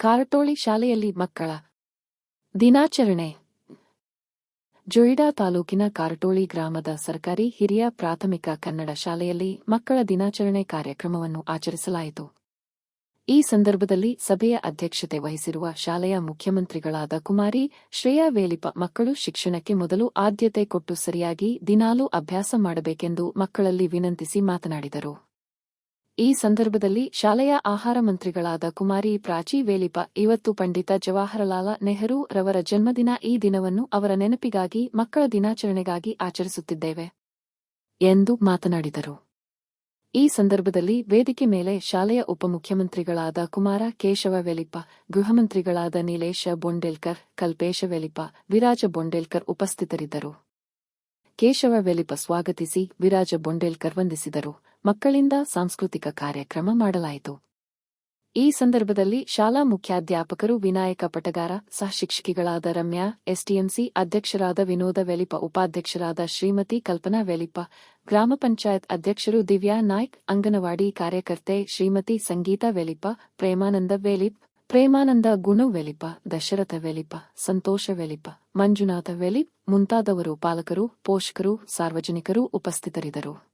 ಕಾರಟೋಳಿ ಶಾಲೆಯಲ್ಲಿ ಮಕ್ಕಳ ದಿನಾಚರಣೆ. ಜೊಯಿಡಾ ತಾಲೂಕಿನ ಕಾರಟೋಳಿ ಗ್ರಾಮದ ಸರ್ಕಾರಿ ಹಿರಿಯ ಪ್ರಾಥಮಿಕ ಕನ್ನಡ ಶಾಲೆಯಲ್ಲಿ ಮಕ್ಕಳ ದಿನಾಚರಣೆ ಕಾರ್ಯಕ್ರಮವನ್ನು ಆಚರಿಸಲಾಯಿತು. ಈ ಸಂದರ್ಭದಲ್ಲಿ ಸಭೆಯ ಅಧ್ಯಕ್ಷತೆ ವಹಿಸಿರುವ ಶಾಲೆಯ ಮುಖ್ಯಮಂತ್ರಿಗಳಾದ ಕುಮಾರಿ, ಶ್ರೇಯಾ ವೇಲಿಪ ಮಕ್ಕಳು ಶಿಕ್ಷಣಕ್ಕೆ ಮೊದಲು ಆದ್ಯತೆ ಕೊಟ್ಟು ಸರಿಯಾಗಿ ದಿನಾಲೂ ಅಭ್ಯಾಸ ಮಾಡಬೇಕೆಂದು ಮಕ್ಕಳಲ್ಲಿ ವಿನಂತಿಸಿ ಮಾತನಾಡಿದರು. ಈ ಸಂದರ್ಭದಲ್ಲಿ ಶಾಲೆಯ ಆಹಾರ ಮಂತ್ರಿಗಳಾದ ಕುಮಾರಿ ಪ್ರಾಚಿ ವೇಲಿಪ, ಇವತ್ತು ಪಂಡಿತ ಜವಾಹರಲಾಲ ನೆಹರು ರವರ ಜನ್ಮದಿನ ಈ ದಿನವನ್ನು ಅವರ ನೆನಪಿಗಾಗಿ, ಮಕ್ಕಳ ದಿನಾಚರಣೆಗಾಗಿ ಆಚರಿಸುತ್ತಿದ್ದೇವೆ ಎಂದು ಮಾತನಾಡಿದರು. ಈ ಸಂದರ್ಭದಲ್ಲಿ ವೇದಿಕೆ ಮೇಲೆ ಶಾಲೆಯ ಉಪಮುಖ್ಯಮಂತ್ರಿಗಳಾದ ಕುಮಾರ ಕೇಶವ ವೆಲಿಪ, ಗೃಹಮಂತ್ರಿಗಳಾದ ನೀಲೇಶ ಬೊಂಡೇಲ್ಕರ್, ಕಲ್ಪೇಶ ವೆಲಿಪ, ವಿರಾಜ ಬೊಂಡೇಲ್ಕರ್ ಉಪಸ್ಥಿತರಿದ್ದರು. ಕೇಶವ ವೆಲಿಪ ಸ್ವಾಗತಿಸಿ ವಿರಾಜ ಬೊಂಡೇಲ್ಕರ್ ವಂದಿಸಿದರು. ಮಕ್ಕಳಿಂದ ಸಾಂಸ್ಕೃತಿಕ ಕಾರ್ಯಕ್ರಮ ಮಾಡಲಾಯಿತು. ಈ ಸಂದರ್ಭದಲ್ಲಿ ಶಾಲಾ ಮುಖ್ಯಾಧ್ಯಾಪಕರು ವಿನಾಯಕ ಪಟಗಾರ, ಸಹಶಿಕ್ಷಕಿಗಳಾದ ರಮ್ಯಾ, ಎಸ್ಟಿಎಂಸಿ ಅಧ್ಯಕ್ಷರಾದ ವಿನೋದ ವೆಲಿಪ, ಉಪಾಧ್ಯಕ್ಷರಾದ ಶ್ರೀಮತಿ ಕಲ್ಪನಾ ವೆಲಿಪ, ಗ್ರಾಮ ಪಂಚಾಯತ್ ಅಧ್ಯಕ್ಷರು ದಿವ್ಯಾ ನಾಯ್ಕ್, ಅಂಗನವಾಡಿ ಕಾರ್ಯಕರ್ತೆ ಶ್ರೀಮತಿ ಸಂಗೀತಾ ವೆಲಿಪ, ಪ್ರೇಮಾನಂದ ವೆಲಿಪ್ ಪ್ರೇಮಾನಂದ ಗುಣ ವೆಲಿಪ ದಶರಥ ವೆಲಿಪ ಸಂತೋಷ ವೆಲಿಪ ಮಂಜುನಾಥ ವೆಲಿಪ್ ಮುಂತಾದವರು ಪಾಲಕರು ಪೋಷಕರು ಸಾರ್ವಜನಿಕರು ಉಪಸ್ಥಿತರಿದ್ದರು.